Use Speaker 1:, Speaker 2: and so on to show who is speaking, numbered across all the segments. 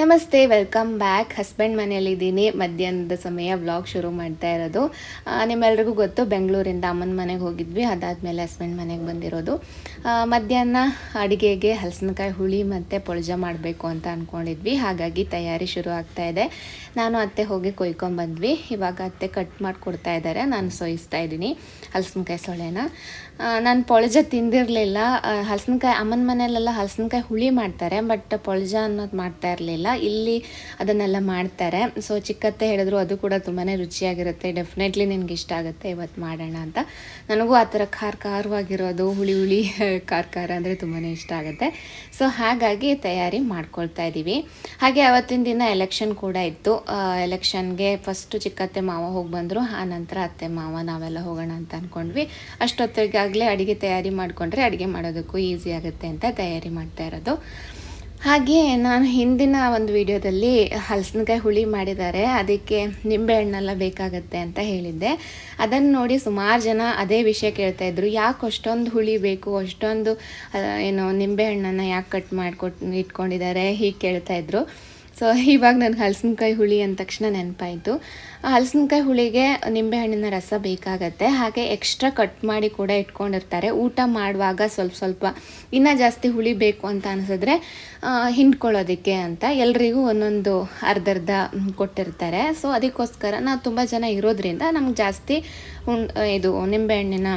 Speaker 1: ನಮಸ್ತೆ, welcome back. Husband ಮನೆಯಲ್ಲಿದ್ದೀನಿ ಮಧ್ಯಾಹ್ನದ ಸಮಯ ವ್ಲಾಗ್ ಶುರು ಮಾಡ್ತಾ ಇರೋದು. ನಿಮ್ಮೆಲ್ರಿಗೂ ಗೊತ್ತು, ಬೆಂಗಳೂರಿಂದ ಅಮ್ಮನ ಮನೆಗೆ ಹೋಗಿದ್ವಿ. ಅದಾದಮೇಲೆ ಹಸ್ಬೆಂಡ್ ಮನೆಗೆ ಬಂದಿರೋದು. ಮಧ್ಯಾಹ್ನ ಅಡುಗೆಗೆ ಹಲಸಿನಕಾಯಿ ಹುಳಿ ಮತ್ತು ಪೊಳಜ ಮಾಡಬೇಕು ಅಂತ ಅಂದ್ಕೊಂಡಿದ್ವಿ ಹಾಗಾಗಿ ತಯಾರಿ ಶುರು ಆಗ್ತಾ ಇದೆ. ನಾನು ಅತ್ತೆ ಹೋಗಿ ಕೊಯ್ಕೊಂಬಂದ್ವಿ ಇವಾಗ ಅತ್ತೆ ಕಟ್ ಮಾಡಿಕೊಡ್ತಾ ಇದ್ದಾರೆ ನಾನು ಸೋಯಿಸ್ತಾ ಇದ್ದೀನಿ ಹಲಸಿನಕಾಯಿ ಸೊಳೆನ ನಾನು ಪೊಳಜ ತಿಂದಿರಲಿಲ್ಲ. ಹಲಸಿನಕಾಯಿ ಅಮ್ಮನ ಮನೆಯಲ್ಲೆಲ್ಲ ಹಲಸಿನಕಾಯಿ ಹುಳಿ ಮಾಡ್ತಾರೆ ಬಟ್ ಪೊಳಜ ಅನ್ನೋದು ಮಾಡ್ತಾ ಇರಲಿಲ್ಲ. ಇಲ್ಲಿ ಅದನ್ನೆಲ್ಲ ಮಾಡ್ತಾರೆ. ಸೊ ಚಿಕ್ಕತ್ತೆ ಹೇಳಿದ್ರು ಅದು ಕೂಡ ತುಂಬಾ ರುಚಿಯಾಗಿರುತ್ತೆ. ಡೆಫಿನೆಟ್ಲಿ ನಿನಗೆ ಇಷ್ಟ ಆಗುತ್ತೆ ಇವತ್ತು ಮಾಡೋಣ ಅಂತ. ನನಗೂ ಆ ಥರ ಖಾರ ಖಾರವಾಗಿರೋದು, ಹುಳಿ ಹುಳಿ ಖಾರ ಖಾರ ಅಂದರೆ ತುಂಬಾ ಇಷ್ಟ ಆಗುತ್ತೆ. ಸೊ ಹಾಗಾಗಿ ತಯಾರಿ ಮಾಡ್ಕೊಳ್ತಾ ಇದ್ದೀವಿ ಹಾಗೆ ಅವತ್ತಿನ ದಿನ ಎಲೆಕ್ಷನ್ ಕೂಡ ಇತ್ತು. ಎಲೆಕ್ಷನ್ಗೆ ಫಸ್ಟು ಚಿಕ್ಕತ್ತೆ ಮಾವ ಹೋಗಿ ಬಂದರು, ಆ ನಂತರ ಅತ್ತೆ ಮಾವ, ನಾವೆಲ್ಲ ಹೋಗೋಣ ಅಂತ ಅಂದ್ಕೊಂಡ್ವಿ ಅಷ್ಟೊತ್ತಿಗಾಗಲೇ ಅಡುಗೆ ತಯಾರಿ ಮಾಡಿಕೊಂಡ್ರೆ ಅಡುಗೆ ಮಾಡೋದಕ್ಕೂ ಈಸಿ ಆಗುತ್ತೆ ಅಂತ ತಯಾರಿ ಮಾಡ್ತಾ ಇರೋದು. ಹಾಗೆ ನಾನು ಹಿಂದಿನ ಒಂದು ವಿಡಿಯೋದಲ್ಲಿ ಹಲಸಿನಕಾಯಿ ಹುಳಿ ಮಾಡಿದ್ದಾರೆ. ಅದಕ್ಕೆ ನಿಂಬೆಹಣ್ಣೆಲ್ಲ ಬೇಕಾಗತ್ತೆ ಅಂತ ಹೇಳಿದ್ದೆ. ಅದನ್ನು ನೋಡಿ ಸುಮಾರು ಜನ ಅದೇ ವಿಷಯ ಕೇಳ್ತಾ ಇದ್ರು. ಯಾಕೆ ಅಷ್ಟೊಂದು ಹುಳಿ ಬೇಕು? ಅಷ್ಟೊಂದು ಏನು ನಿಂಬೆಹಣ್ಣನ್ನು ಯಾಕೆ ಕಟ್ ಮಾಡಿಕೊಟ್, ಇಟ್ಕೊಂಡಿದ್ದಾರೆ? ಹೀಗೆ ಕೇಳ್ತಾ ಇದ್ರು. ಸೊ ಇವಾಗ ನನಗೆ ಹಲಸಿನಕಾಯಿ ಹುಳಿ ಅಂದ ತಕ್ಷಣ ನೆನಪಾಯಿತು. ಹಲಸಿನಕಾಯಿ ಹುಳಿಗೆ ನಿಂಬೆಹಣ್ಣಿನ ರಸ ಬೇಕಾಗತ್ತೆ. ಹಾಗೆ ಎಕ್ಸ್ಟ್ರಾ ಕಟ್ ಮಾಡಿ ಕೂಡ ಇಟ್ಕೊಂಡಿರ್ತಾರೆ. ಊಟ ಮಾಡುವಾಗ ಸ್ವಲ್ಪ ಸ್ವಲ್ಪ ಇನ್ನೂ ಜಾಸ್ತಿ ಹುಳಿ ಬೇಕು ಅಂತ ಅನಿಸಿದ್ರೆ ಹಿಂಡ್ಕೊಳ್ಳೋದಕ್ಕೆ ಅಂತ ಎಲ್ರಿಗೂ ಒಂದೊಂದು ಅರ್ಧ ಅರ್ಧ ಕೊಟ್ಟಿರ್ತಾರೆ. ಸೊ ಅದಕ್ಕೋಸ್ಕರ ನಾವು ತುಂಬ ಜನ ಇರೋದ್ರಿಂದ ನಮ್ಗೆ ಜಾಸ್ತಿ ಇದು ನಿಂಬೆಹಣ್ಣಿನ,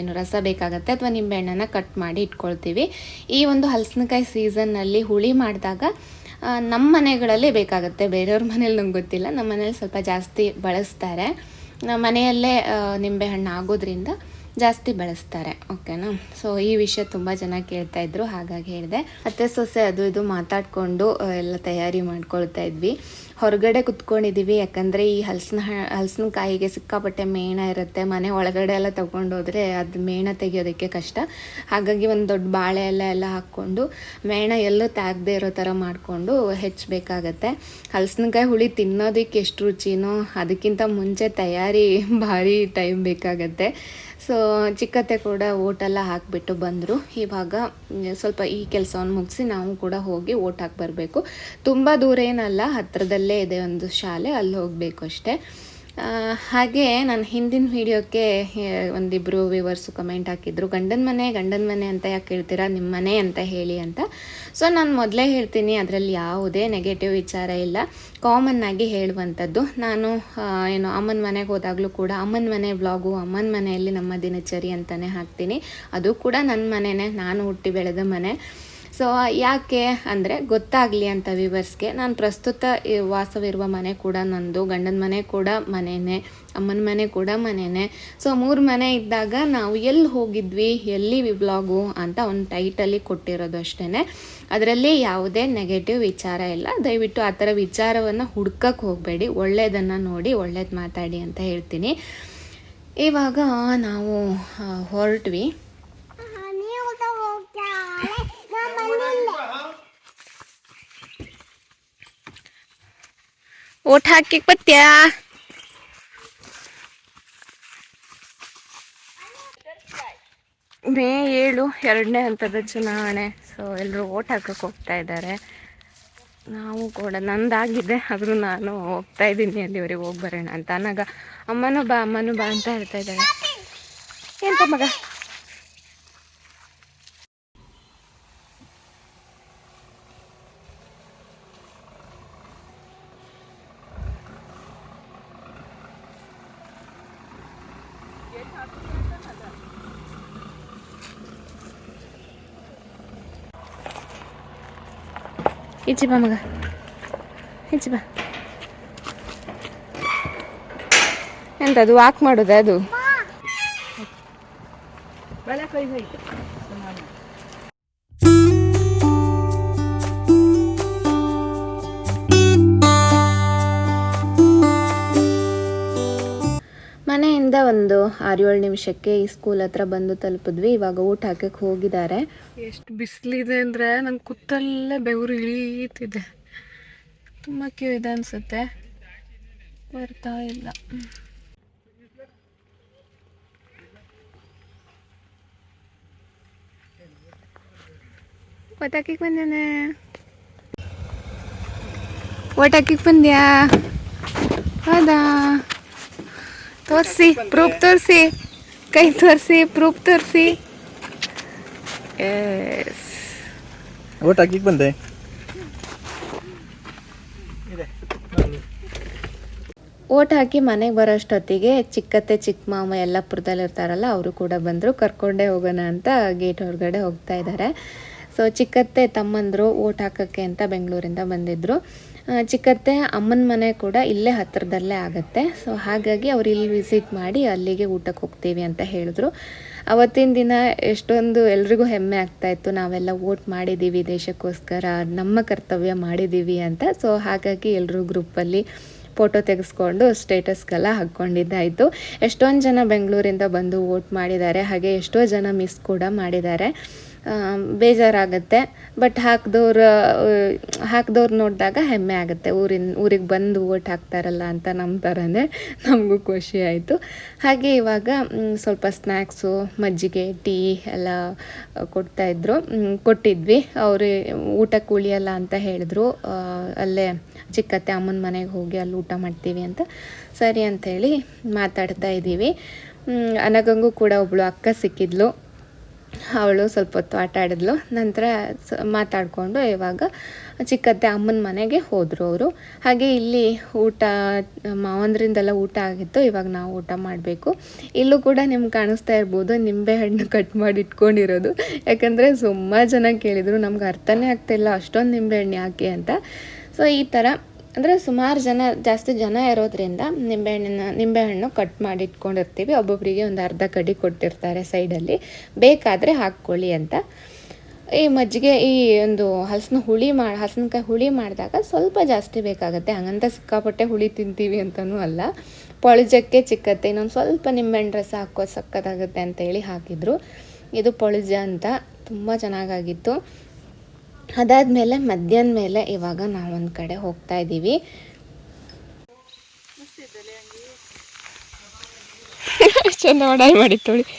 Speaker 1: ಏನು ರಸ ಬೇಕಾಗತ್ತೆ ಅಥವಾ ನಿಂಬೆಹಣ್ಣನ್ನು ಕಟ್ ಮಾಡಿ ಇಟ್ಕೊಳ್ತೀವಿ. ಈ ಒಂದು ಹಲಸಿನಕಾಯಿ ಸೀಸನ್ನಲ್ಲಿ ಹುಳಿ ಮಾಡಿದಾಗ ನಮ್ಮ ಮನೆಗಳಲ್ಲಿ ಬೇಕಾಗುತ್ತೆ. ಬೇರೆಯವ್ರ ಮನೇಲಿ ನಂಗೆ ಗೊತ್ತಿಲ್ಲ. ನಮ್ಮ ಮನೇಲಿ ಸ್ವಲ್ಪ ಜಾಸ್ತಿ ಬಳಸ್ತಾರೆ. ಮನೆಯಲ್ಲೇ ನಿಂಬೆ ಹಣ್ಣು ಆಗೋದ್ರಿಂದ ಜಾಸ್ತಿ ಬಳಸ್ತಾರೆ. ಓಕೆನಾ? ಸೊ ಈ ವಿಷಯ ತುಂಬ ಜನ ಕೇಳ್ತಾ ಇದ್ರು, ಹಾಗಾಗಿ ಹೇಳಿದೆ. ಅತ್ತೆ ಸೊಸೆ ಅದು ಇದು ಮಾತಾಡಿಕೊಂಡು ಎಲ್ಲ ತಯಾರಿ ಮಾಡ್ಕೊಳ್ತಾ ಇದ್ವಿ. ಹೊರಗಡೆ ಕುತ್ಕೊಂಡಿದ್ದೀವಿ. ಯಾಕಂದರೆ ಈ ಹಲಸಿನ ಹಲಸಿನಕಾಯಿಗೆ ಸಿಕ್ಕಾಪಟ್ಟೆ ಮೇಣ ಇರುತ್ತೆ. ಮನೆ ಒಳಗಡೆ ಎಲ್ಲ ತಗೊಂಡೋದ್ರೆ ಅದು ಮೇಣ ತೆಗಿಯೋದಕ್ಕೆ ಕಷ್ಟ. ಹಾಗಾಗಿ ಒಂದು ದೊಡ್ಡ ಬಾಳೆ ಎಲ್ಲ ಎಲ್ಲ ಹಾಕ್ಕೊಂಡು ಮೇಣ ಎಲ್ಲೂ ತಾಗದೆ ಇರೋ ಥರ ಮಾಡಿಕೊಂಡು ಹೆಚ್ಚಬೇಕಾಗತ್ತೆ. ಹಲಸಿನಕಾಯಿ ಹುಳಿ ತಿನ್ನೋದಕ್ಕೆ ಎಷ್ಟು ರುಚಿನೋ ಅದಕ್ಕಿಂತ ಮುಂಚೆ ತಯಾರಿ ಭಾರಿ ಟೈಮ್ ಬೇಕಾಗತ್ತೆ. ಸೊ, ಚಿಕ್ಕತ್ತೆ ಕೂಡ ಓಟೆಲ್ಲ ಹಾಕಿಬಿಟ್ಟು ಬಂದರು. ಇವಾಗ ಸ್ವಲ್ಪ ಈ ಕೆಲಸವನ್ನು ಮುಗಿಸಿ ನಾವು ಕೂಡ ಹೋಗಿ ಓಟ್ ಹಾಕಿ ಬರಬೇಕು. ತುಂಬ ದೂರ ಏನಲ್ಲ ಹತ್ತಿರದಲ್ಲೇ ಇದೆ ಒಂದು ಶಾಲೆ, ಅಲ್ಲಿ ಹೋಗಬೇಕು ಅಷ್ಟೇ. ಹಾಗೆ ನಾನು ಹಿಂದಿನ ವೀಡಿಯೋಕ್ಕೆ ಒಂದಿಬ್ಬರು ವ್ಯೂವರ್ಸು ಕಮೆಂಟ್ ಹಾಕಿದ್ರು. ಗಂಡನ ಮನೆ ಗಂಡನ ಮನೆ ಅಂತ ಯಾಕೆ ಹೇಳ್ತೀರಾ? ನಿಮ್ಮ ಮನೆ ಅಂತ ಹೇಳಿ ಅಂತ. ಸೊ ನಾನು ಮೊದಲೇ ಹೇಳ್ತೀನಿ, ಅದರಲ್ಲಿ ಯಾವುದೇ ನೆಗೆಟಿವ್ ವಿಚಾರ ಇಲ್ಲ. ಕಾಮನ್ ಆಗಿ ಹೇಳುವಂಥದ್ದು. ನಾನು ಏನು ಅಮ್ಮನ ಮನೆಗೆ ಹೋದಾಗಲೂ ಕೂಡ ಅಮ್ಮನ ಮನೆ ಬ್ಲಾಗು ಅಮ್ಮನ ಮನೆಯಲ್ಲಿ ನಮ್ಮ ದಿನಚರಿ ಅಂತಲೇ ಹಾಕ್ತೀನಿ. ಅದು ಕೂಡ ನನ್ನ ಮನೆಯೇ ನಾನು ಹುಟ್ಟಿ ಬೆಳೆದ ಮನೆ. ಸೊ ಯಾಕೆ ಅಂದರೆ ಗೊತ್ತಾಗಲಿ ಅಂತ ವಿವರ್ಸ್ಗೆ ನಾನು ಪ್ರಸ್ತುತ ವಾಸವಿರುವ ಮನೆ ಕೂಡ ನಂದು, ಗಂಡನ ಮನೆ ಕೂಡ ಮನೆಯೇ ಅಮ್ಮನ ಮನೆ ಕೂಡ ಮನೆಯೇ ಸೊ ಮೂರು ಮನೆ ಇದ್ದಾಗ ನಾವು ಎಲ್ಲಿ ಹೋಗಿದ್ವಿ, ಎಲ್ಲಿ ವಿಬ್ಲಾಗು ಅಂತ ಒಂದು ಟೈಟಲ್ಲಿ ಕೊಟ್ಟಿರೋದು ಅಷ್ಟೇ ಅದರಲ್ಲಿ ಯಾವುದೇ ನೆಗೆಟಿವ್ ವಿಚಾರ ಇಲ್ಲ. ದಯವಿಟ್ಟು ಆ ಥರ ವಿಚಾರವನ್ನು ಹುಡ್ಕಕ್ಕೆ ಹೋಗಬೇಡಿ. ಒಳ್ಳೆಯದನ್ನು ನೋಡಿ, ಒಳ್ಳೇದು ಮಾತಾಡಿ ಅಂತ ಹೇಳ್ತೀನಿ. ಇವಾಗ ನಾವು ಹೊರಟ್ವಿ. ಓಟ್ ಹಾಕಿ ಬತ್ತ್ಯಾ ಮೇ ಏಳು ಎರಡನೇ ಹಂತದ ಚುನಾವಣೆ. ಸೊ ಎಲ್ಲರೂ ಓಟ್ ಹಾಕಕ್ಕೆ ಹೋಗ್ತಾ ಇದ್ದಾರೆ. ನಾವು ಕೂಡ ನಂದಾಗಿದೆ. ಆದರೂ ನಾನು ಹೋಗ್ತಾ ಇದ್ದೀನಿ. ಅಲ್ಲಿವರೆಗೆ ಹೋಗಿ ಬರೋಣ ಅಂತ. ಅನ್ನಾಗ ಅಮ್ಮನೂ ಬಾ ಅಮ್ಮನೂ ಬಾ ಅಂತ ಹೇಳ್ತಾ ಇದ್ದಾರೆ. ಎಂತ ಮಗ? ಈಚೆ ಬಾ ಮಗ. ಈಚೆ ಬಾ. ಎಂತ ಅದು? ವಾಕ್ ಮಾಡೋದು ಅದು ಮನೆಯಿಂದ ಒಂದು ಆರೇಳು ಏಳು ನಿಮಿಷಕ್ಕೆ ಈ ಸ್ಕೂಲ್ ಹತ್ರ ಬಂದು ತಲುಪಿದ್ವಿ. ಇವಾಗ ಊಟ ಹಾಕಕ್ಕೆ ಹೋಗಿದ್ದಾರೆ.
Speaker 2: ಎಷ್ಟು ಬಿಸಿಲಿದೆ ಅಂದರೆ ನಂಗೆ ಕುತ್ತಲ್ಲೇ ಬೆವರು ಇಳೀತಿದೆ. ತುಂಬ ಕ್ಯೂ ಇದೆ ಅನಿಸುತ್ತೆ. ಬರ್ತಾ ಇಲ್ಲ.
Speaker 1: ಒಟಾಕಿಗೆ ಬಂದೇನೆ ಒಟಾಕಿಗೆ ಬಂದ್ಯಾ ಹೌದಾ ತೋರಿಸಿ ಪ್ರೂಫ್ ತೋರಿಸಿ. ಕೈ ತೋರಿಸಿ ಪ್ರೂಫ್ ತೋರಿಸಿ. ಎಸ್
Speaker 3: ಓಟ್ ಹಾಕಿಕ್ ಬಂದೆ.
Speaker 1: ಓಟ್ ಹಾಕಿ ಮನೆಗೆ ಬರೋಷ್ಟೊತ್ತಿಗೆ ಚಿಕ್ಕತ್ತೆ ಚಿಕ್ಕ ಮಾಮ ಯಲ್ಲಾಪುರದಲ್ಲಿ ಇರ್ತಾರಲ್ಲ ಅವರು ಕೂಡ ಬಂದರು. ಕರ್ಕೊಂಡೇ ಹೋಗೋಣ ಅಂತ ಗೇಟ್ ಹೊರಗಡೆ ಹೋಗ್ತಾ ಇದ್ದಾರೆ ಸೊ ಚಿಕ್ಕತ್ತೆ ತಮ್ಮಂದರು ಓಟ್ ಹಾಕೋಕ್ಕೆ ಅಂತ ಬೆಂಗಳೂರಿಂದ ಬಂದಿದ್ದರು ಚಿಕ್ಕತ್ತೆ ಅಮ್ಮನ ಮನೆ ಕೂಡ ಇಲ್ಲೇ ಹತ್ತಿರದಲ್ಲೇ ಆಗುತ್ತೆ. ಸೊ ಹಾಗಾಗಿ ಅವ್ರು ಇಲ್ಲಿ ವಿಸಿಟ್ ಮಾಡಿ ಅಲ್ಲಿಗೆ ಊಟಕ್ಕೆ ಹೋಗ್ತೀವಿ ಅಂತ ಹೇಳಿದ್ರು. ಅವತ್ತಿನ ದಿನ ಎಷ್ಟೊಂದು ಎಲ್ರಿಗೂ ಹೆಮ್ಮೆ ಆಗ್ತಾ ಇತ್ತು. ನಾವೆಲ್ಲ ವೋಟ್ ಮಾಡಿದ್ದೀವಿ, ದೇಶಕ್ಕೋಸ್ಕರ ನಮ್ಮ ಕರ್ತವ್ಯ ಮಾಡಿದ್ದೀವಿ ಅಂತ. ಸೊ ಹಾಗಾಗಿ ಎಲ್ಲರೂ ಗ್ರೂಪಲ್ಲಿ ಫೋಟೋ ತೆಗೆಸ್ಕೊಂಡು ಸ್ಟೇಟಸ್ಗೆಲ್ಲ ಹಾಕ್ಕೊಂಡಿದ್ದಾಯಿತು. ಎಷ್ಟೊಂದು ಜನ ಬೆಂಗಳೂರಿಂದ ಬಂದು ವೋಟ್ ಮಾಡಿದ್ದಾರೆ. ಹಾಗೆ ಎಷ್ಟೋ ಜನ ಮಿಸ್ ಕೂಡ ಮಾಡಿದ್ದಾರೆ. ಬೇಜಾರಾಗುತ್ತೆ. ಬಟ್ ಹಾಕಿದವ್ರು ಹಾಕ್ದವ್ರು ನೋಡಿದಾಗ ಹೆಮ್ಮೆ ಆಗುತ್ತೆ. ಊರಿನ, ಊರಿಗೆ ಬಂದು ಓಟ್ ಹಾಕ್ತಾರಲ್ಲ ಅಂತ ನಮ್ಮ ಥರನೇ ನಮಗೂ ಖುಷಿ ಆಯಿತು. ಹಾಗೆ ಇವಾಗ ಸ್ವಲ್ಪ ಸ್ನ್ಯಾಕ್ಸು ಮಜ್ಜಿಗೆ, ಟೀ ಎಲ್ಲ ಕೊಡ್ತಾಯಿದ್ರು ಕೊಟ್ಟಿದ್ವಿ. ಅವರು ಊಟಕ್ಕೆ ಉಳಿಯಲ್ಲ ಅಂತ ಹೇಳಿದ್ರು. ಅಲ್ಲೇ ಚಿಕ್ಕತ್ತೆ ಅಮ್ಮನ ಮನೆಗೆ ಹೋಗಿ ಅಲ್ಲಿ ಊಟ ಮಾಡ್ತೀವಿ ಅಂತ. ಸರಿ ಅಂಥೇಳಿ ಮಾತಾಡ್ತಾ ಇದ್ದೀವಿ ಅನಗಂಗೂ ಕೂಡ ಒಬ್ಬಳು ಅಕ್ಕ ಸಿಕ್ಕಿದ್ಲು. ಅವಳು ಸ್ವಲ್ಪ ಹೊತ್ತು ಆಟ ಆಡಿದ್ಲು. ನಂತರ ಮಾತಾಡಿಕೊಂಡು ಇವಾಗ ಚಿಕ್ಕತ್ತೆ ಅಮ್ಮನ ಮನೆಗೆ ಹೋದರು ಅವರು. ಹಾಗೆ ಇಲ್ಲಿ ಊಟ ಮಾವಂದ್ರಿಂದೆಲ್ಲ ಊಟ ಆಗಿತ್ತು. ಇವಾಗ ನಾವು ಊಟ ಮಾಡಬೇಕು. ಇಲ್ಲೂ ಕೂಡ ನಿಮ್ಗೆ ಕಾಣಿಸ್ತಾ ಇರ್ಬೋದು. ನಿಂಬೆ ಹಣ್ಣು ಕಟ್ ಮಾಡಿ ಇಟ್ಕೊಂಡಿರೋದು. ಯಾಕಂದರೆ ಸುಮ್ಮ ಜನ ಕೇಳಿದರು. ನಮ್ಗೆ ಅರ್ಥನೇ ಆಗ್ತಾಯಿಲ್ಲ ಅಷ್ಟೊಂದು ನಿಂಬೆ ಹಣ್ಣು ಯಾಕೆ ಅಂತ. ಸೊ ಈ ಥರ ಅಂದರೆ ಸುಮಾರು ಜನ, ಜಾಸ್ತಿ ಜನ ಇರೋದ್ರಿಂದ ನಿಂಬೆಹಣ್ಣಿನ, ನಿಂಬೆಹಣ್ಣು ಕಟ್ ಮಾಡಿ ಇಟ್ಕೊಂಡಿರ್ತೀವಿ. ಒಬ್ಬೊಬ್ಬರಿಗೆ ಒಂದು ಅರ್ಧ ಕಡಿ ಕೊಟ್ಟಿರ್ತಾರೆ ಸೈಡಲ್ಲಿ ಬೇಕಾದರೆ ಹಾಕ್ಕೊಳ್ಳಿ ಅಂತ. ಈ ಮಜ್ಜಿಗೆ, ಈ ಒಂದು ಹಲಸಿನ ಹುಳಿ ಮಾ, ಹಲಸಿನಕಾಯಿ ಹುಳಿ ಮಾಡಿದಾಗ ಸ್ವಲ್ಪ ಜಾಸ್ತಿ ಬೇಕಾಗುತ್ತೆ. ಹಂಗಂತ ಸಿಕ್ಕಾಪಟ್ಟೆ ಹುಳಿ ತಿಂತೀವಿ ಅಂತಲೂ ಅಲ್ಲ. ಪೊಳಜಕ್ಕೆ ಚಿಕ್ಕತ್ತೆ, ಇನ್ನೊಂದು ಸ್ವಲ್ಪ ನಿಂಬೆಹಣ್ಣು ರಸ ಹಾಕೋ ಸಕ್ಕತ್ತಾಗುತ್ತೆ ಅಂತೇಳಿ ಹಾಕಿದರು. ಇದು ಪೊಳಜ ಅಂತ. ತುಂಬ ಚೆನ್ನಾಗಾಗಿತ್ತು. ಅದಾದಮೇಲೆ ಮಧ್ಯಾಹ್ನ ಮೇಲೆ ಇವಾಗ ನಾವೊಂದು ಕಡೆ ಹೋಗ್ತಾ ಇದ್ದೀವಿ ಚಂದ ಒಡಾಯಿ ಮಾಡಿ ತೊಳಿ.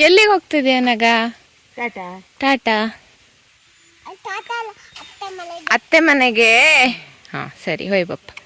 Speaker 1: ಎಲ್ಲಿಗೆ ಹೋಗ್ತಿದ್ಯಾ ನಗ? ಟಾಟಾ. ಅತ್ತೆ ಮನೆಗೆ? ಹಾಂ ಸರಿ ಹೋಯ್ ಬಪ್ಪ.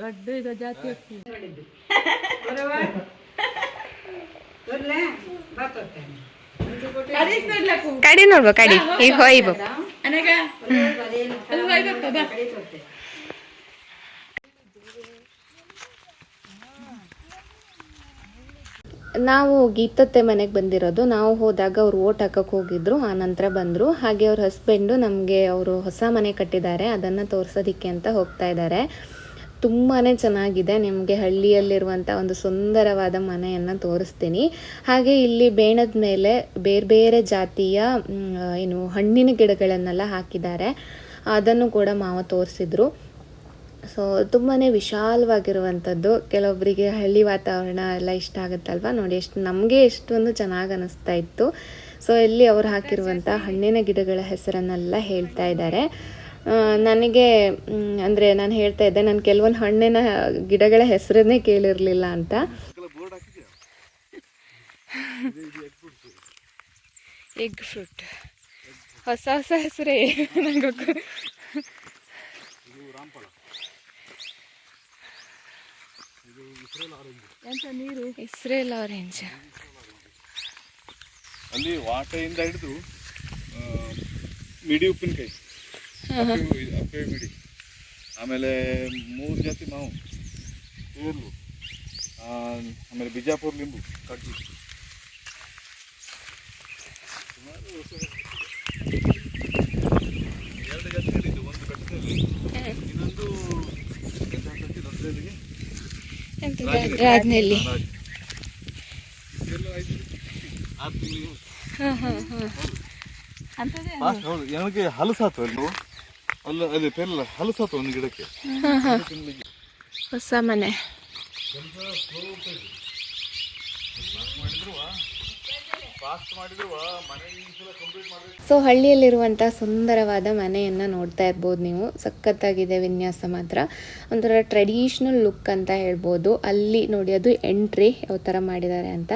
Speaker 2: ದೊಡ್ಡ ಇದು ಜಾತಿ
Speaker 1: ಕಡಿ ನೋಡ್ಬೋ ಕಡಿ. ಈಗ ನಾವು ಗೀತತ್ತೆ ಮನೆಗೆ ಬಂದಿರೋದು. ನಾವು ಹೋದಾಗ ಅವ್ರು ಓಟ್ ಹಾಕಕ್ಕೆ ಹೋಗಿದ್ರು. ಆ ನಂತರ ಬಂದರು. ಹಾಗೆ ಅವ್ರ ಹಸ್ಬೆಂಡು ನಮಗೆ ಅವರು ಹೊಸ ಮನೆ ಕಟ್ಟಿದ್ದಾರೆ. ಅದನ್ನು ತೋರಿಸೋದಿಕ್ಕೆ ಅಂತ ಹೋಗ್ತಾ ಇದ್ದಾರೆ. ತುಂಬಾ ಚೆನ್ನಾಗಿದೆ. ನಿಮಗೆ ಹಳ್ಳಿಯಲ್ಲಿರುವಂಥ ಒಂದು ಸುಂದರವಾದ ಮನೆಯನ್ನು ತೋರಿಸ್ತೀನಿ. ಹಾಗೆ ಇಲ್ಲಿ ಬೇಣದ ಮೇಲೆ ಬೇರೆ ಬೇರೆ ಜಾತಿಯ ಏನು ಹಣ್ಣಿನ ಗಿಡಗಳನ್ನೆಲ್ಲ ಹಾಕಿದ್ದಾರೆ. ಅದನ್ನು ಕೂಡ ಮಾವ ತೋರಿಸಿದ್ರು. ಸೊ ತುಂಬಾ ವಿಶಾಲವಾಗಿರುವಂಥದ್ದು. ಕೆಲವೊಬ್ಬರಿಗೆ ಹಳ್ಳಿ ವಾತಾವರಣ ಎಲ್ಲ ಇಷ್ಟ ಆಗುತ್ತಲ್ವ? ನೋಡಿ, ಎಷ್ಟು, ನಮಗೆ ಎಷ್ಟೊಂದು ಚೆನ್ನಾಗಿ ಅನ್ನಿಸ್ತಾ ಇತ್ತು. ಸೊ ಇಲ್ಲಿ ಅವರು ಹಾಕಿರುವಂಥ ಹಣ್ಣಿನ ಗಿಡಗಳ ಹೆಸರನ್ನೆಲ್ಲ ಹೇಳ್ತಾ ಇದ್ದಾರೆ. ನನಗೆ ಅಂದರೆ ನಾನು ಹೇಳ್ತಾ ಇದ್ದೆ ನಾನು ಕೆಲವೊಂದು ಹಣ್ಣಿನ ಗಿಡಗಳ ಹೆಸರನ್ನೇ ಕೇಳಿರಲಿಲ್ಲ ಅಂತ. ಎಗ್ ಫ್ರೂಟ್ ಹೊಸ ಹೊಸ ಹೆಸರೇ ನನಗೆ ಇಸ್ರೇಲ್ ಆರೆಂಜ್
Speaker 3: ಅಲ್ಲಿ ವಾಟೆಯಿಂದ ಹಿಡಿದು ಮಿಡಿ ಉಪ್ಪಿನಕಾಯಿ ಅಪ್ಪೆ ಆಮೇಲೆ ಮೂರು ಜಾತಿ ಮಾವು. ಪೇರ್ಲು ಆಮೇಲೆ ಬಿಜಾಪುರ ಲಿಂಬು ಕಡ್ಡಿ ಎರಡು ಗದ್ದೆಗಳಿದ್ದು ಒಂದು ಕಟ್ಟದಲ್ಲಿ ಇನ್ನೊಂದು?
Speaker 1: ರಾಜ್ನಲ್ಲಿ?
Speaker 3: ಹೌದು. ನನಗೆ ಹಲಸಾತು ಅಲ್ಲಿ. ಅಲ್ಲ ಅಲ್ಲಿ ಪೆಲ್ಲ ಹಲಸಾತು ಒಂದು ಗಿಡಕ್ಕೆ.
Speaker 1: ಹೊಸ ಮನೆ. ಸೊ ಹಳ್ಳಿಯಲ್ಲಿರುವಂಥ ಸುಂದರವಾದ ಮನೆಯನ್ನು ನೋಡ್ತಾ ಇರ್ಬೋದು ನೀವು. ಸಖತ್ತಾಗಿದೆ ವಿನ್ಯಾಸ ಮಾತ್ರ. ಒಂಥರ ಟ್ರೆಡಿಷ್ನಲ್ ಲುಕ್ ಅಂತ ಹೇಳ್ಬೋದು. ಅಲ್ಲಿ ನೋಡಿ, ಅದು ಎಂಟ್ರಿ ಯಾವ ಥರ ಮಾಡಿದ್ದಾರೆ ಅಂತ.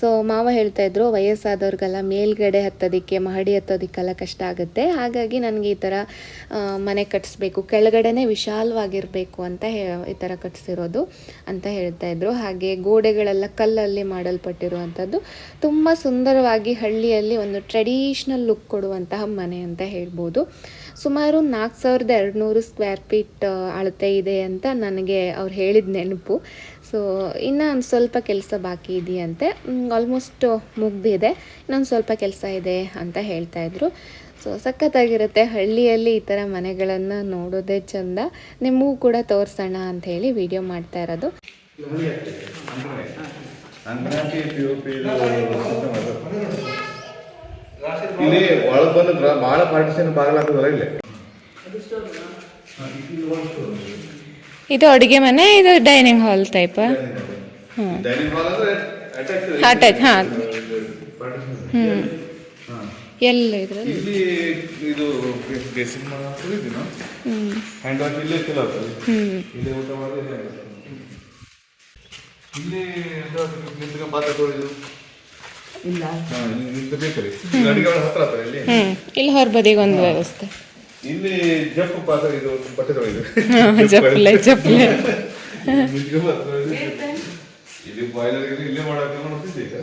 Speaker 1: ಸೊ ಮಾವ ಹೇಳ್ತಾ ಇದ್ರು, ವಯಸ್ಸಾದವ್ರಿಗೆಲ್ಲ ಮೇಲ್ಗಡೆ ಹತ್ತೋದಕ್ಕೆ, ಮಹಡಿ ಹತ್ತೋದಕ್ಕೆಲ್ಲ ಕಷ್ಟ ಆಗುತ್ತೆ. ಹಾಗಾಗಿ ನನಗೆ ಈ ಥರ ಮನೆ ಕಟ್ಟಿಸ್ಬೇಕು ಕೆಳಗಡೆನೇ ವಿಶಾಲವಾಗಿರಬೇಕು ಅಂತ ಹೇ, ಈ ಥರ ಕಟ್ಟಿಸಿರೋದು ಅಂತ ಹೇಳ್ತಾ ಇದ್ರು. ಹಾಗೆ ಗೋಡೆಗಳೆಲ್ಲ ಕಲ್ಲಲ್ಲಿ ಮಾಡಲ್ಪಟ್ಟಿರುವಂಥದ್ದು. ತುಂಬ ಸುಂದರವಾಗಿ ಹಳ್ಳಿಯಲ್ಲಿ ಒಂದು ಟ್ರೆಡಿಷ್ನಲ್ ಲುಕ್ ಕೊಡುವಂತಹ ಮನೆ ಅಂತ ಹೇಳ್ಬೋದು. ಸುಮಾರು ನಾಲ್ಕು ಸಾವಿರದ ಎರಡುನೂರು ಸ್ಕ್ವೇರ್ ಫೀಟ್ ಅಳತೆ ಇದೆ ಅಂತ ನನಗೆ ಅವ್ರು ಹೇಳಿದ ನೆನಪು. ಸೊ ಇನ್ನೂ ಒಂದು ಸ್ವಲ್ಪ ಕೆಲಸ ಬಾಕಿ ಇದೆಯಂತೆ. ಆಲ್ಮೋಸ್ಟ್ ಮುಗ್ದಿದೆ. ಇನ್ನೊಂದು ಸ್ವಲ್ಪ ಕೆಲಸ ಇದೆ ಅಂತ ಹೇಳ್ತಾ ಇದ್ರು. ಸೊ ಸಖತ್ತಾಗಿರುತ್ತೆ ಹಳ್ಳಿಯಲ್ಲಿ ಈ ಥರ ಮನೆಗಳನ್ನು ನೋಡೋದೇ ಚಂದ. ನಿಮಗೂ ಕೂಡ ತೋರಿಸೋಣ ಅಂತ ಹೇಳಿ ವಿಡಿಯೋ ಮಾಡ್ತಾ ಇರೋದು.
Speaker 3: ಇಲ್ಲಿ ಒಳಗೆ ಬಂದ್ರೆ ಭಾಳ ಪಾರ್ಟಿಷನ್ ಇಲ್ಲಿ.
Speaker 1: ಇದು ಅಡುಗೆ ಮನೆ ಇದು dining hall type
Speaker 3: dining hall ಅಂದ್ರೆ ಅಟ್ಯಾಚ್
Speaker 1: ಅಟ್ಯಾಚ್ ಹಾಂ. ಹ್ಞೂ ಎಲ್ಲ ಇದ್ರಲ್ಲಿ.
Speaker 3: ಇಲ್ಲಿ ಇದು
Speaker 1: ಹ್ಞೂ
Speaker 3: ಹ್ಯಾಂಡ್ ವಾಶ್ ಇಲ್ಲೇ ಚಲೋ ಊಟ
Speaker 1: ಹ್ಞೂ
Speaker 3: ಇಲ್ಲಿ ನಿಂತ್ಕೊಂಡು ಪಾತ್ರೆ ತೊಳೆದು
Speaker 2: ಇಲ್ಲ.
Speaker 3: ನಿಂತ್ಬೇಕಲ್ಲಿ ಇಲ್ಲಿ ಒಳಗೆ ಹತ್ರ ಹತ್ರ ಇಲ್ಲಿ
Speaker 1: ಹ್ಞೂ ಇಲ್ಲಿ ಹೊರಬದಿಗೆ ಒಂದು ವ್ಯವಸ್ಥೆ.
Speaker 3: ಇಲ್ಲಿ ಜಪ್ಪು ಪಾತ್ರೆ ಇದು ಬಟ್ಟೆ ತೊಳೆದು
Speaker 1: ಜಪ್ಪಲೆ ಜಪ್ಪಲೆ.
Speaker 3: ನಿಂತ್ಕೊಂಡು ಪಾತ್ರೆ ತೊಳೆದು ಇಲ್ಲಿ ಬಾಯ್ಲರ್ ಇಲ್ಲೇ ಮಾಡಕ್ಕೆ ನೋಡ್ತಿದ್ದೆ ಈಗ.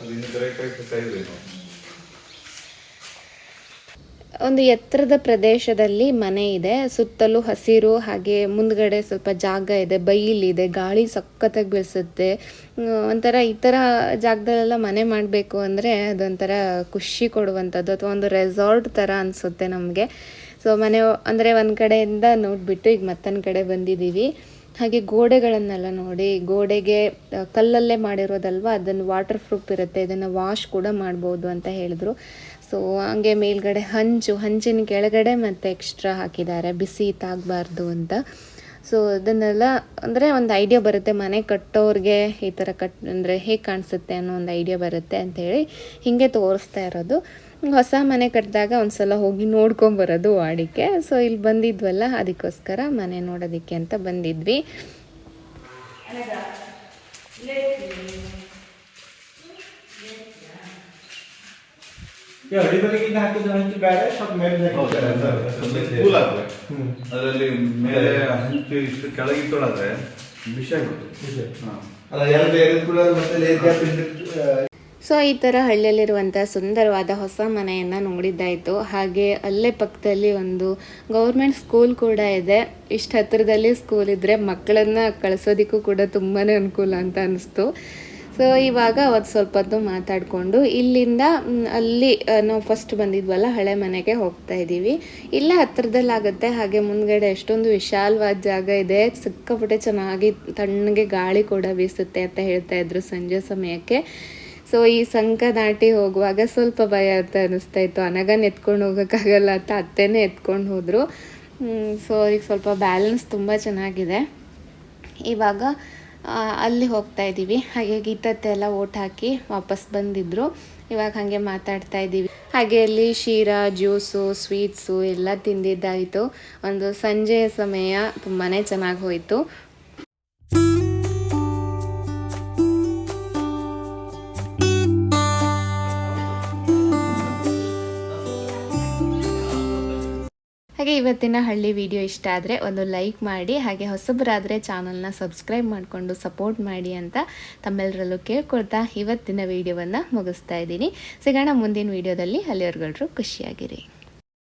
Speaker 3: ಅದು ಇನ್ನು ಕರೆಕ್ಟ್ ಕರೆಕ್ಟ್
Speaker 1: ಒಂದು ಎತ್ತರದ ಪ್ರದೇಶದಲ್ಲಿ ಮನೆ ಇದೆ. ಸುತ್ತಲೂ ಹಸಿರು ಹಾಗೆ ಮುಂದ್ಗಡೆ ಸ್ವಲ್ಪ ಜಾಗ ಇದೆ ಬೈಲಿದೆ ಗಾಳಿ ಸಖತ್ತಾಗಿ ಬೀಳಿಸುತ್ತೆ. ಹ್ಮ್, ಒಂಥರ ಈ ಥರ ಜಾಗದಲ್ಲೆಲ್ಲ ಮನೆ ಮಾಡಬೇಕು ಅಂದರೆ ಅದೊಂಥರ ಖುಷಿ ಕೊಡುವಂಥದ್ದು ಅಥವಾ ಒಂದು ರೆಸಾರ್ಟ್ ಥರ ಅನಿಸುತ್ತೆ ನಮಗೆ. ಸೊ ಮನೆ ಅಂದರೆ ಒಂದು ಕಡೆಯಿಂದ ನೋಡಿಬಿಟ್ಟು ಈಗ ಮತ್ತೊಂದು ಕಡೆ ಬಂದಿದ್ದೀವಿ. ಹಾಗೆ ಗೋಡೆಗಳನ್ನೆಲ್ಲ ನೋಡಿ ಗೋಡೆಗೆ ಕಲ್ಲಲ್ಲೇ ಮಾಡಿರೋದಲ್ವ ಅದನ್ನು ವಾಟರ್ ಪ್ರೂಫ್ ಇರುತ್ತೆ ಇದನ್ನು ವಾಶ್ ಕೂಡ ಮಾಡ್ಬೋದು ಅಂತ ಹೇಳಿದ್ರು. ಸೊ ಹಂಗೆ ಮೇಲ್ಗಡೆ ಹಂಚು, ಹಂಚಿನ ಕೆಳಗಡೆ ಮತ್ತು ಎಕ್ಸ್ಟ್ರಾ ಹಾಕಿದ್ದಾರೆ. ಬಿಸಿ ತಾಗಬಾರ್ದು ಅಂತ. ಸೊ ಅದನ್ನೆಲ್ಲ ಅಂದರೆ ಒಂದು ಐಡಿಯಾ ಬರುತ್ತೆ. ಮನೆ ಕಟ್ಟೋರಿಗೆ ಈ ಥರ ಕಟ್ ಅಂದರೆ ಹೇಗೆ ಕಾಣಿಸುತ್ತೆ ಅನ್ನೋ ಒಂದು ಐಡಿಯಾ ಬರುತ್ತೆ ಅಂಥೇಳಿ ಹೀಗೆ ತೋರಿಸ್ತಾ ಇರೋದು. ಹೊಸ ಮನೆ ಕಟ್ಟಿದಾಗ ಒಂದು ಸಲ ಹೋಗಿ ನೋಡ್ಕೊಂಬರೋದು ವಾಡಿಕೆ. ಸೊ ಇಲ್ಲಿ ಬಂದಿದ್ವಲ್ಲ, ಅದಕ್ಕೋಸ್ಕರ ಮನೆ ನೋಡೋದಕ್ಕೆ ಅಂತ ಬಂದಿದ್ವಿ.
Speaker 4: ಅಡಿಬಲಿಗೆ ಹಾಕಿದ್ರೆ ಹಂಚು ಬೇಡ ಸ್ವಲ್ಪ ಮೇಲೆ
Speaker 3: ಕೂಲ್ ಆಗ್ತದೆ ಅದರಲ್ಲಿ ಮೇಲೆ ಹಂಚು ಇಷ್ಟು ಕೆಳಗೆ ವಿಷ
Speaker 4: ಅಲ್ಲ ಎರಡು ಎರಡು ಕೂಡ ಮತ್ತೆ ಲೇಟ್ ಗ್ಯಾಪ್
Speaker 1: ಸೊ ಈ ಥರ ಹಳ್ಳಿಯಲ್ಲಿರುವಂಥ ಸುಂದರವಾದ ಹೊಸ ಮನೆಯನ್ನು ನೋಡಿದ್ದಾಯಿತು. ಹಾಗೆ ಅಲ್ಲೇ ಪಕ್ಕದಲ್ಲಿ ಒಂದು ಗೌರ್ಮೆಂಟ್ ಸ್ಕೂಲ್ ಕೂಡ ಇದೆ. ಇಷ್ಟು ಹತ್ತಿರದಲ್ಲಿ ಸ್ಕೂಲ್ ಇದ್ದರೆ ಮಕ್ಕಳನ್ನ ಕಳಿಸೋದಕ್ಕೂ ಕೂಡ ತುಂಬಾ ಅನುಕೂಲ ಅಂತ ಅನಿಸ್ತು. ಸೊ ಇವಾಗ ಅವತ್ತು ಸ್ವಲ್ಪ ಹೊತ್ತು ಮಾತಾಡಿಕೊಂಡು ಇಲ್ಲಿಂದ ಅಲ್ಲಿ ನಾವು ಫಸ್ಟ್ ಬಂದಿದ್ವಲ್ಲ, ಹಳೆ ಮನೆಗೆ ಹೋಗ್ತಾ ಇದ್ದೀವಿ. ಇಲ್ಲೇ ಹತ್ರದಲ್ಲಾಗುತ್ತೆ, ಹಾಗೆ ಮುಂದ್ಗಡೆ ಎಷ್ಟೊಂದು ವಿಶಾಲವಾದ ಜಾಗ ಇದೆ. ಸಿಕ್ಕಾಪಟ್ಟೆ ಚೆನ್ನಾಗಿ ತಣ್ಣಗೆ ಗಾಳಿ ಕೂಡ ಬೀಸುತ್ತೆ ಅಂತ ಹೇಳ್ತಾ ಇದ್ರು ಸಂಜೆ ಸಮಯಕ್ಕೆ. ಸೊ ಈ ಸಂಕ ದಾಟಿ ಹೋಗುವಾಗ ಸ್ವಲ್ಪ ಭಯ ಅಂತ ಅನಿಸ್ತಾ ಇತ್ತು. ಅನಗನ್ ಎತ್ಕೊಂಡು ಹೋಗೋಕ್ಕಾಗಲ್ಲ ಅಂತ ಅತ್ತೆನೇ ಎತ್ಕೊಂಡು ಹೋದರು. ಸೊ ಈಗ ಸ್ವಲ್ಪ ಬ್ಯಾಲೆನ್ಸ್ ತುಂಬ ಚೆನ್ನಾಗಿದೆ. ಇವಾಗ ಅಲ್ಲಿ ಹೋಗ್ತಾ ಇದ್ದೀವಿ. ಹಾಗೆ ಗೀತತ್ತೆ ಎಲ್ಲ ಓಟ್ ಹಾಕಿ ವಾಪಸ್ ಬಂದಿದ್ರು. ಇವಾಗ ಹಾಗೆ ಮಾತಾಡ್ತಾ ಇದ್ದೀವಿ. ಹಾಗೆ ಅಲ್ಲಿ ಶೀರಾ, ಜ್ಯೂಸು, ಸ್ವೀಟ್ಸು ಎಲ್ಲ ತಿಂದಿದ್ದಾಯಿತು. ಒಂದು ಸಂಜೆಯ ಸಮಯ ತುಂಬಾ ಚೆನ್ನಾಗಿ ಹೋಯಿತು. ಇವತ್ತಿನ ಹಳ್ಳಿ ವಿಡಿಯೋ ಇಷ್ಟ ಆದರೆ ಒಂದು ಲೈಕ್ ಮಾಡಿ, ಹಾಗೆ ಹೊಸಬರಾದರೆ ಚಾನಲ್ನ ಸಬ್ಸ್ಕ್ರೈಬ್ ಮಾಡಿಕೊಂಡು ಸಪೋರ್ಟ್ ಮಾಡಿ ಅಂತ ತಮ್ಮೆಲ್ಲರಲ್ಲೂ ಕೇಳ್ಕೊಳ್ತಾ ಇವತ್ತಿನ ವಿಡಿಯೋವನ್ನು ಮುಗಿಸ್ತಾ ಇದ್ದೀನಿ. ಸಿಗೋಣ ಮುಂದಿನ ವಿಡಿಯೋದಲ್ಲಿ ಅಲ್ಲಿವರೆಗೂ ಖುಷಿಯಾಗಿರಿ.